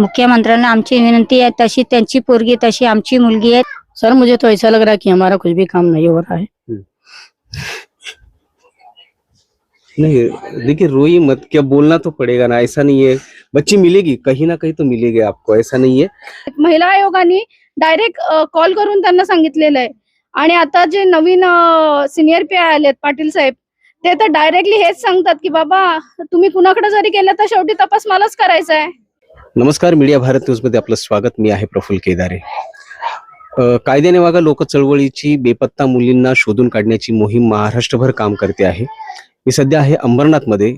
मुख्यमंत्र्यांना आमची विनंती आहे तशी त्यांची पोरगी तशी आमची मुलगी आहे. सर मुझे तो ऐसा लग रहा है कि हमारा कुछ भी काम नहीं हो रहा है. नहीं देखिए रोइए मत क्या बोलना तो पड़ेगा ना ऐसा नहीं है। बच्ची मिलेगी कहीं ना कहीं तो मिलेगी आपको ऐसा नहीं है। महिला आयोगाने डायरेक्ट कॉल करून त्यांना सांगितलेलं आहे. आणि आता जे नवीन सिनियर पी आय आलेत पाटील साहेब ते तर डायरेक्टली हेच सांगतात की बाबा तुम्ही कुणाकडे जरी गेलं तर शेवटी तपास मलाच करायचा आहे. नमस्कार मीडिया भारत न्यूजमध्ये आपलं स्वागत. मी आहे प्रफुल्ल केदारे. कायद्याने वागा लोक चळवळीची बेपत्ता मुलींना शोधून काढण्याची मोहीम महाराष्ट्रभर काम करते आहे. मी सध्या आहे अंबरनाथमध्ये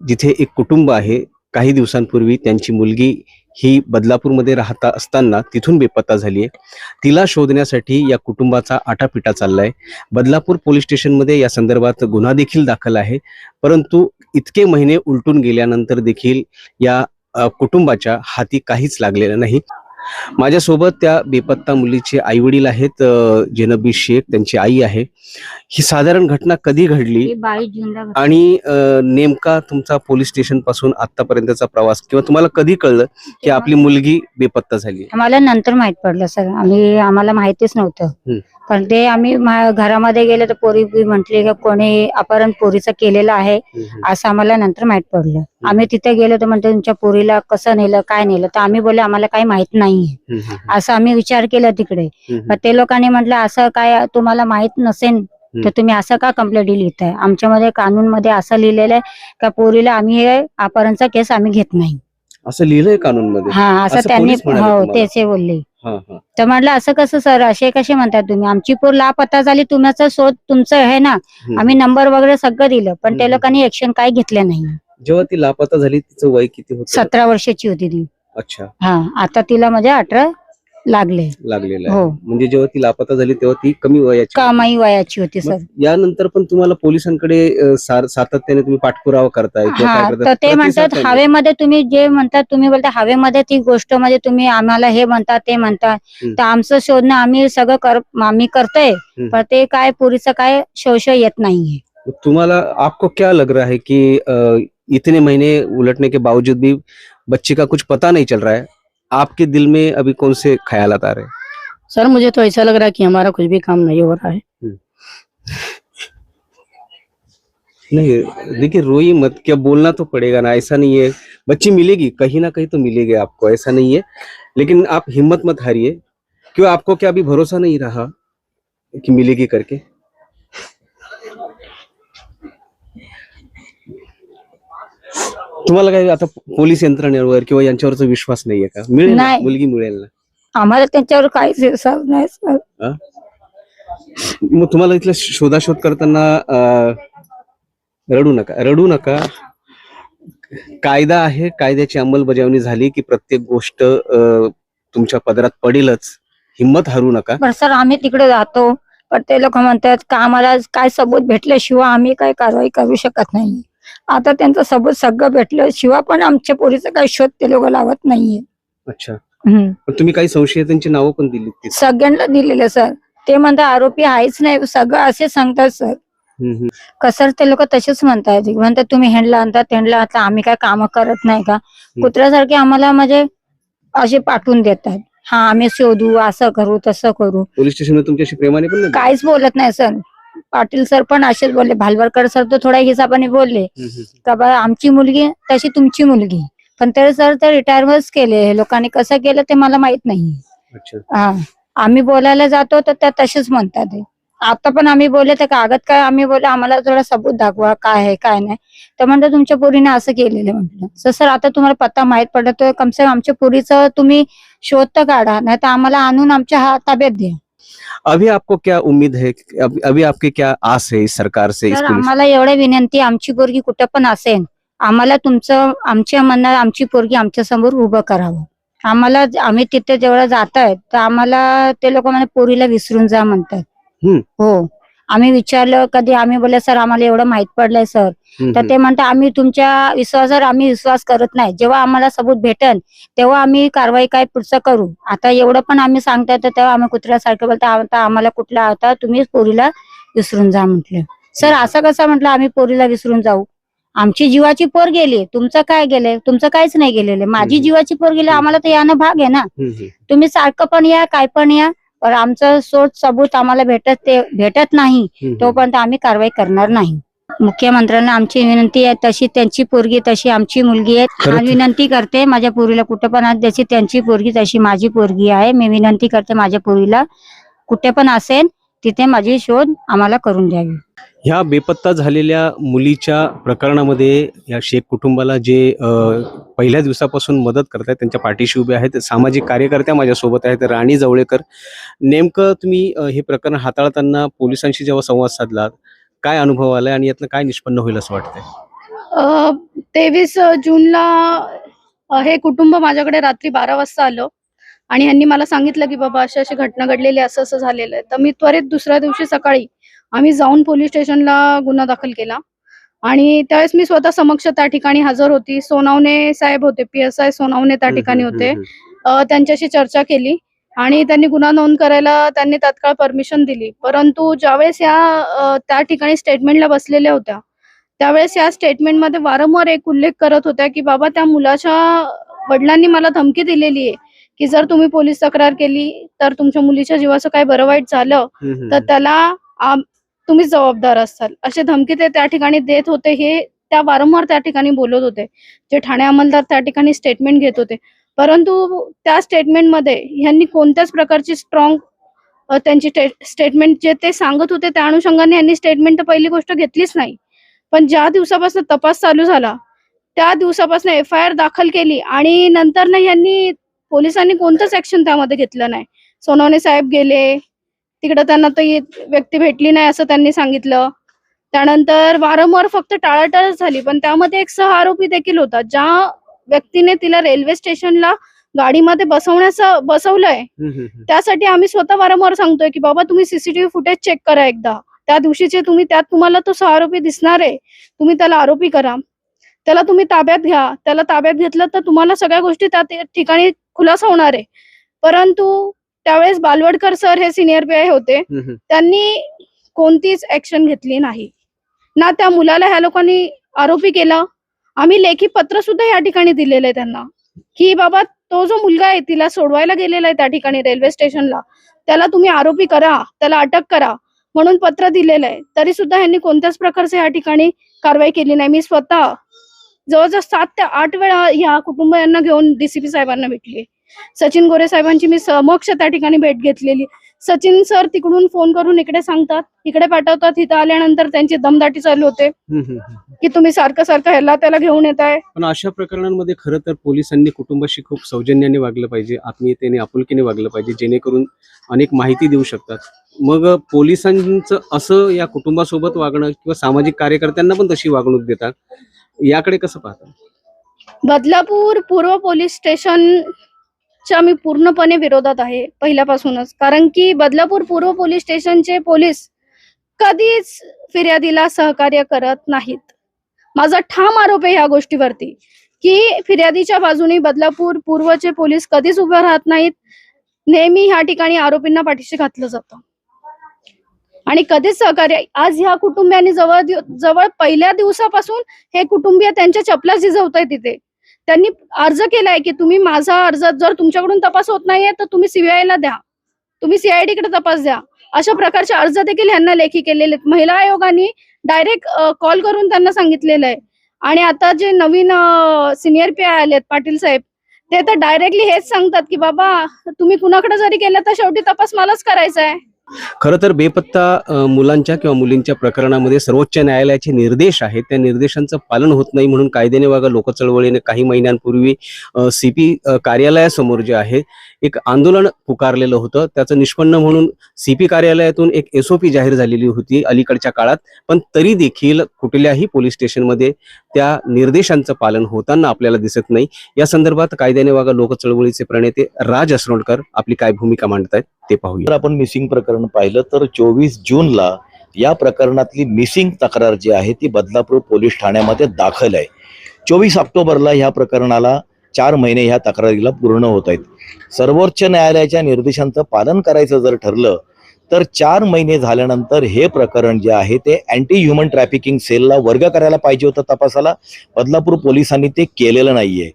जिथे एक कुटुंब आहे. काही दिवसांपूर्वी त्यांची मुलगी ही बदलापूरमध्ये राहता असताना तिथून बेपत्ता झाली आहे. तिला शोधण्यासाठी या कुटुंबाचा आटापिटा चाललाय. बदलापूर पोलीस स्टेशनमध्ये या संदर्भात गुन्हा देखील दाखल आहे. परंतु इतके महिने उलटून गेल्यानंतर देखील या कुटुंबाच्या हाती काहीच लागलेलं नाही. माझ्यासोबत त्या बेपत्ता मुलीचे आई वडील आहेत जेनबी शेख त्यांची आई आहे. ही साधारण घटना कधी घडली. आणि नेमका तुमचा पोलीस स्टेशनपासून आतापर्यंतचा प्रवास किंवा तुम्हाला कधी कळलं की आपली मुलगी बेपत्ता झाली आम्हाला नंतर माहीत पडलं सर. आम्ही आम्हाला माहितीच. नव्हतं. पण ते आम्ही घरामध्ये गेले तर पोरी म्हटली का कोणी अपहरण पोरीचं केलेलं आहे असं आम्हाला नंतर माहीत पडलं. आम्ही तिथे गेलो तर म्हणतो तुमच्या पोरीला कसं नेलं काय नेलं? तर आम्ही बोलले आम्हाला काही माहीत नाहीये असं आम्ही विचार केला तिकडे. पण ते लोकांनी म्हटलं असं काय तुम्हाला माहीत नसेल तर तुम्ही असं का कंप्लेंट लिहिताय? आमच्यामध्ये कानून मध्ये असं लिहिलेलं आहे का पोरीला आम्ही हे अपहरणचा केस आम्ही घेत नाही. असं लिहिलंय कानून मध्ये हा असं त्यांनी हो? तेच हे बोलले. तर म्हटलं असं कसं सर? असे कसे म्हणतात तुम्ही? आमची पोर लापता झाली तुमचा शोध तुमचं आहे ना. आम्ही नंबर वगैरे सगळं दिलं पण. त्या लोकांनी ऍक्शन काय घेतलं नाही. जेव्हा ती लापता झाली तिचं वय किती होतं? सतरा वर्षाची होती ती. अच्छा. हा आता तिला म्हणजे अठरा लागले. लागलेलं आहे. हो. म्हणजे जेव्हा ती लापता झाली तेव्हा ती कमी वयाची होती. कामाई वयाची होती सर. मग यानंतर पण तुम्हाला पोलिसांकडे अ, सार- सातत्याने तुम्ही पाठपुरावा करताय किंवा काय करताय? तर ते प्रतिसाद म्हणतात काय हवेमध्ये तुम्ही जे म्हणतात तुम्ही बोलता हवेमध्ये ती गोष्ट म्हणजे तुम्ही आम्हाला हे म्हणता ते म्हणता. हम्म. तर आमचं शोधणं आम्ही सगळं कर आम्ही करतोय. पण ते काय पुरीचं काय शोष येत नाहीये. तुम्हाला आपको क्या लग रहा है कि अ, इतने महीने उलटने के बावजूद भी बच्चे का कुछ पता नहीं चल रहा है। आपके दिल में अभी कौन से ख्याल आ रहे? हैं सर मुझे तो ऐसा लग रहा है कि हमारा कुछ भी काम नहीं हो रहा है। नहीं देखिए रोइए मत क्या बोलना तो पड़ेगा ना ऐसा नहीं है। बच्ची मिलेगी कहीं ना कहीं तो मिलेगी आपको ऐसा नहीं है। लेकिन आप हिम्मत मत हारिए। क्यों आपको क्या अभी भरोसा नहीं रहा कि मिलेगी करके? तुम्हाला काय आता पोलीस यंत्रणेवर किंवा यांच्यावरचा विश्वास नाहीये का? मिळेल ना? नाही. मुलगी मिळेल ना? आम्हाला त्यांच्यावर काहीच विश्वास नाही सर. मग तुम्हाला इथलं शोधाशोध करताना अं, रडू नका. रडू नका. कायदा आहे कायद्याची अंमलबजावणी झाली की प्रत्येक गोष्ट अं, तुमच्या पदरात पडेलच. हिंमत हरू नका. पण सर आम्ही तिकडे जातो. पण ते लोक म्हणतात का आम्हाला काय सबूत भेटल्याशिवाय आम्ही काही कारवाई करू शकत नाही. आता त्यांचं सबूत सगळं भेटलं. शिवाय पण आमच्या पोरीचा काही शोध ते लोक लावत नाहीये. अच्छा. हम्म. पण तुम्ही काही संशयितांची नावं पण दिली सगळ्यांना दिलेलं सर. ते म्हणतात आरोपी आहेच नाही. सगळं असे सांगतात सर. कसर ते लोक तसेच म्हणतात. म्हणतात तुम्ही हेंडला आणता तेंडला आता आम्ही काय काम करत नाही का? कुत्र्यासारखे आम्हाला म्हणजे असे पाठवून देतात. हा आम्ही शोधू असं करू तसं करू. पोलीस स्टेशनला तुमच्याशी प्रेमाने पण नाही? काहीच बोलत नाही सर. पाटील सर पण असेच बोलले. भालवरकर सर तर थोड्या हिसाबाने बोलले. का बा आमची मुलगी तशी तुमची मुलगी. पण तरी सर ते रिटायरमेंट केले. लोकांनी कसं केलं ते मला माहीत नाही. अच्छा. हा. आम्ही बोलायला जातो तर त्या तसेच म्हणतात. आता पण आम्ही बोलले तर कागद काय आम्ही बोलले आम्हाला थोडा सबूत दाखवा काय आहे काय नाही. तर म्हणतात तुमच्या पोरीने असं केलेलं म्हटलं. तर सर आता तुम्हाला पत्ता माहीत पडला तर कमसे कम आमच्या पोरीचं तुम्ही शोध तर काढा. नाही तर आम्हाला आणून आमच्या हा ताब्यात द्या. अभी आपको क्या उम्मीद है? अभी, अभी आपकी क्या आस है इस सरकार से इस तर पुलिस आम्हाला एवढ्या विनंती आमची पोरगी कुठं पण असेल आम्हाला तुमचं आमच्या मनात आमची पोरगी आमच्यासमोर उभं करावं. आम्हाला आम्ही तिथे जेवढं जात आहेत तर आम्हाला ते लोक म्हणजे पोरीला विसरून जा म्हणतात. हम्म. हो. आम्ही विचारलं कधी आम्ही बोलले सर आम्हाला एवढं माहीत पडलंय सर. तर ते म्हणतात आम्ही तुमच्या विश्वासावर आम्ही विश्वास करत नाही. जेव्हा आम्हाला सबूत भेटेल तेव्हा आम्ही कारवाई काय पुढचं करू. आता एवढं पण आम्ही सांगता तर तेव्हा आम्ही कुत्र्यासारखं बोलतो आता आम्हाला कुठला होता तुम्ही पोरीला विसरून जा म्हटलं. सर असं कसं म्हटलं आम्ही पोरीला विसरून जाऊ? आमची जीवाची पोर गेली तुमचं काय गेले तुमचं काहीच नाही गेलेले. माझी. जीवाची पोर गेली आम्हाला तर यानं भाग आहे ना. तुम्ही सारखं पण या काय पण या पण आमचं सोड सबूत आम्हाला भेटत ते भेटत नाही. तोपर्यंत आम्ही कारवाई करणार नाही. मुख्यमंत्र्यांना आमची विनंती आहे तशी त्यांची पोरगी तशी आमची मुलगी आहे. खरंच. आणि विनंती करते माझ्या पोरीला कुठे पण आज जशी त्यांची पोरगी तशी माझी पोरगी आहे. मी विनंती करते माझ्या पोरीला कुठे पण असेल तिथे माझी शोध आम्हाला करून द्यावी. ह्या बेपत्ता झालेल्या मुलीच्या प्रकरणामध्ये या शेख कुटुंबाला जे अ, पहिल्या दिवसापासून मदत करतायत त्यांच्या पाठीशी उभे आहेत सामाजिक कार्यकर्त्या माझ्यासोबत आहेत राणी जवळेकर. नेमकं तुम्ही अ, हे प्रकरण हाताळताना पोलिसांशी जेव्हा संवाद साधलात काय अनुभव आलाय आणि यातनं काय निष्पन्न होईल असं वाटतंय? तेवीस जूनला हे कुटुंब माझ्याकडे रात्री बारा वाजता आलं. आणि यांनी मला सांगितलं की बाबा अशी अशी घटना घडलेली असं असं झालेलं आहे. तर मी त्वरित दुसऱ्या दिवशी सकाळी आम्ही जाऊन पोलीस स्टेशनला गुन्हा दाखल केला. आणि त्यावेळेस मी स्वतः समक्ष त्या ठिकाणी हजर होती. सोनावणे साहेब होते पी एस आय सोनावणे त्या ठिकाणी होते. त्यांच्याशी चर्चा केली. आणि त्यांनी गुन्हा नोंद करायला त्यांनी तात्काळ परमिशन दिली. परंतु ज्यावेळेस या त्या ठिकाणी स्टेटमेंटला बसलेल्या होत्या त्यावेळेस या स्टेटमेंटमध्ये वारंवार एक उल्लेख करत होत्या की बाबा त्या मुलाच्या वडिलांनी मला धमकी दिलेली आहे की जर तुम्ही पोलीस तक्रार केली तर तुमच्या मुलीच्या जीवाचं काय बरं वाईट झालं तर त्याला तुम्हीच जबाबदार असाल. असे धमकी ते त्या ठिकाणी देत होते हे त्या वारंवार त्या ठिकाणी बोलत होते. जे ठाणे अंमलदार त्या ठिकाणी स्टेटमेंट घेत होते. परंतु त्या स्टेटमेंटमध्ये ह्यांनी कोणत्याच प्रकारची स्ट्रॉंग त्यांची स्टेटमेंट जे ते सांगत होते त्या अनुषंगाने यांनी स्टेटमेंट तर पहिली गोष्ट घेतलीच नाही. पण ज्या दिवसापासून तपास चालू झाला त्या दिवसापासून एफ आय आर दाखल केली आणि नंतर ना यांनी पोलिसांनी कोणतंच ऍक्शन त्यामध्ये घेतलं नाही. सोनवणे साहेब गेले तिकडे त्यांना तर व्यक्ती भेटली नाही असं त्यांनी सांगितलं. त्यानंतर वारंवार फक्त टाळाटाळच झाली पण त्यामध्ये एक सह आरोपी देखील होता ज्या व्यक्तीने तिला रेल्वे स्टेशनला गाडीमध्ये बसवण्याचं बसवलंय. त्यासाठी आम्ही स्वतः वारंवार सांगतोय की बाबा तुम्ही सीसीटीव्ही फुटेज चेक करा एकदा. त्या दिवशीचे तुम्ही त्यात तुम्हाला तो सह आरोपी दिसणार आहे. तुम्ही त्याला आरोपी करा. त्याला तुम्ही ताब्यात घ्या. त्याला ताब्यात घेतलं तर तुम्हाला सगळ्या गोष्टी त्या ठिकाणी खुलासा होणार आहे. परंतु त्यावेळेस बालवडकर सर हे सिनियर पी आय होते. त्यांनी कोणतीच ऍक्शन घेतली नाही. ना त्या मुलाला ह्या लोकांनी आरोपी केला आम्ही लेखी पत्र सुद्धा या ठिकाणी दिलेलं आहे त्यांना. की बाबा तो जो मुलगा आहे तिला सोडवायला गेलेला आहे त्या ठिकाणी रेल्वे स्टेशनला. त्याला तुम्ही आरोपी करा त्याला अटक करा म्हणून पत्र दिलेलं आहे. तरी सुद्धा यांनी कोणत्याच प्रकारचे या ठिकाणी कारवाई केली नाही. मी स्वतः जवळजवळ सात ते आठ वेळा या कुटुंबियांना घेऊन डीसीपी साहेबांना भेटली सचिन गोरे साहेबांची मी समक्ष त्या ठिकाणी भेट घेतलेली. सचिन सर तिकडून फोन करून इकडे सांगतात इकडे पाठवतात इथं आल्यानंतर त्यांची दमदाटी चालू होते. की तुम्ही सारखं सारखं ह्याला त्याला घेऊन येत आहे पण अशा प्रकरणांमध्ये खरं तर पोलिसांनी कुटुंबाशी खूप सौजन्याने वागलं पाहिजे आत्मीयतेने आपुलकीने वागलं पाहिजे जेणेकरून अनेक माहिती देऊ शकतात. मग पोलिसांचं असं या कुटुंबासोबत वागणं किंवा सामाजिक कार्यकर्त्यांना पण तशी वागणूक देतात याकडे कसं पाहता? बदलापूर पूर्व पोलीस च्या मी पूर्णपणे विरोधात आहे पहिल्यापासूनच. कारण की बदलापूर पूर्व पोलीस स्टेशनचे पोलीस कधीच फिर्यादीला सहकार्य करत नाहीत. माझा ठाम आरोप आहे ह्या गोष्टीवरती की फिर्यादीच्या बाजूने बदलापूर पूर्वचे पोलीस कधीच उभे राहत नाहीत नेहमी ह्या ठिकाणी आरोपींना पाठीशी घातलं जातं. आणि कधीच सहकार्य आज ह्या कुटुंबियांनी जवळ जवळ पहिल्या दिवसापासून हे कुटुंबीय त्यांच्या चपला झिजवत आहे तिथे त्यांनी अर्ज केलाय की तुम्ही माझा अर्ज जर तुमच्याकडून तपास होत नाहीये तर तुम्ही सीबीआय ला द्या. तुम्ही सीआयडी कडे तपास द्या. अशा प्रकारचे अर्ज देखील ह्यांना लेखी केलेले आहेत. महिला आयोगाने डायरेक्ट कॉल करून त्यांना सांगितलेलं आहे आणि आता जे नवीन सिनियर पी आय आलेत पाटील साहेब ते तर डायरेक्टली हेच सांगतात की बाबा तुम्ही कुणाकडे जरी केलं तर शेवटी तपास मलाच करायचा आहे खरं तर बेपत्ता मुलांच्या किंवा मुलींच्या प्रकरणामध्ये सर्वोच्च न्यायालयाचे निर्देश आहेत. त्या निर्देशांचं पालन होत नाही म्हणून कायद्याने वागा लोक चळवळीने काही महिन्यांपूर्वी सीपी कार्यालयासमोर जे आहे एक आंदोलन पुकारलेलं होतं. त्याचं निष्पन्न म्हणून सीपी कार्यालयातून एक एसओपी जाहीर झालेली होती अलीकडच्या काळात. पण तरी देखील कुठल्याही पोलीस स्टेशनमध्ये त्या निर्देशांचं पालन होताना आपल्याला दिसत नाही. या संदर्भात कायद्याने वागा लोक चळवळीचे प्रणेते राज असरोडकर आपली काय भूमिका मांडत आहेत ते पाहूया. आपण मिसिंग प्रकरण पाहिलं तर चोवीस जूनला या प्रकरणातली मिसिंग तक्रार जी आहे ती बदलापूर पोलीस ठाण्यामध्ये दाखल आहे. चोवीस ऑक्टोबरला ह्या प्रकरणाला चार महिने ह्या तक्रारीला पूर्ण होत आहेत. सर्वोच्च न्यायालयाच्या निर्देशांचं पालन करायचं जर ठरलं तर चार महिने झाल्यानंतर हे प्रकरण जे आहे ते अँटी ह्युमन ट्रॅफिकिंग सेलला वर्ग करायला पाहिजे होतं तपासाला. बदलापूर पोलिसांनी ते केलेलं नाहीये.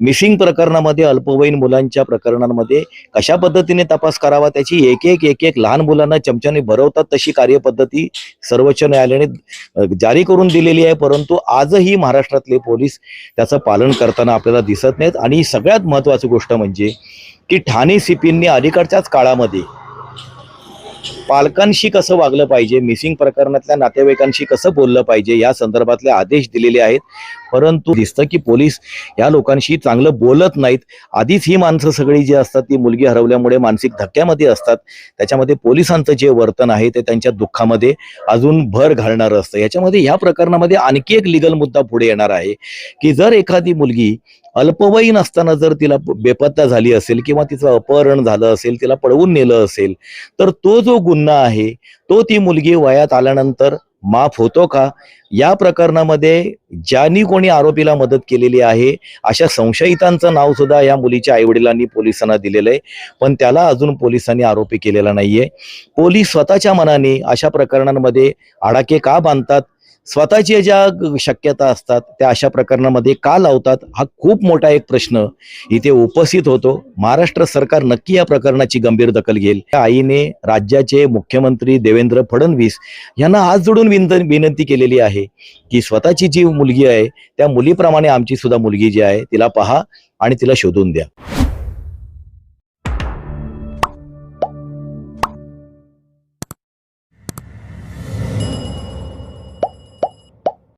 मिसिंग प्रकरणामध्ये अल्पवयीन मुलांच्या प्रकरणांमध्ये कशा पद्धतीने तपास करावा त्याची एक एक एक एक लहान मुलांना चमच्याने भरवतात तशी कार्यपद्धती सर्वोच्च न्यायालयाने जारी करून दिलेली आहे. परंतु आजही महाराष्ट्रातले पोलीस त्याचं पालन करताना आपल्याला दिसत नाहीत. आणि सगळ्यात महत्वाची गोष्ट म्हणजे की ठाणे सीपींनी अलीकडच्याच काळामध्ये पालकांशी कसं वागलं पाहिजे मिसिंग प्रकरणातल्या नातेवाईकांशी कसं बोललं पाहिजे या संदर्भातले आदेश दिलेले आहेत. परंतु दिसतं की पोलीस या लोकांशी चांगलं बोलत नाहीत. आधीच ही माणसं सगळी जी असतात ती मुलगी हरवल्यामुळे मानसिक धक्क्यामध्ये असतात. त्याच्यामध्ये पोलिसांचं जे वर्तन आहे ते त्यांच्या दुःखामध्ये अजून भर घालणारं असतं. याच्यामध्ये या प्रकरणामध्ये आणखी एक लिगल मुद्दा पुढे येणार आहे की जर एखादी मुलगी अल्पवयीन असताना जर तिला बेपत्ता झाली असेल किंवा तिचं अपहरण झालं असेल तिला पळवून नेलं असेल तर तो जो गुन्हा आहे तो ती मुलगी वयात आल्यानंतर माफ होतो का? या प्रकरणामध्ये ज्यांनी कोणी आरोपीला मदत केलेली आहे अशा संशयितांचं नाव सुद्धा या मुलीच्या आईवडिलांनी पोलिसांना दिलेलं आहे. पण त्याला अजून पोलिसांनी आरोपी केलेला नाहीये. पोलीस स्वतःच्या मनाने अशा प्रकरणांमध्ये आडाके का बांधतात? स्वतःच्या ज्या शक्यता असतात त्या अशा प्रकरणामध्ये का लावतात हा खूप मोठा एक प्रश्न इथे उपस्थित होतो. महाराष्ट्र सरकार नक्की या प्रकरणाची गंभीर दखल घेईल. त्या आईने राज्याचे मुख्यमंत्री देवेंद्र फडणवीस यांना आज जोडून विनंत विनंती केलेली आहे की स्वतःची जी मुलगी आहे त्या मुलीप्रमाणे आमची सुद्धा मुलगी जी आहे तिला पहा आणि तिला शोधून द्या.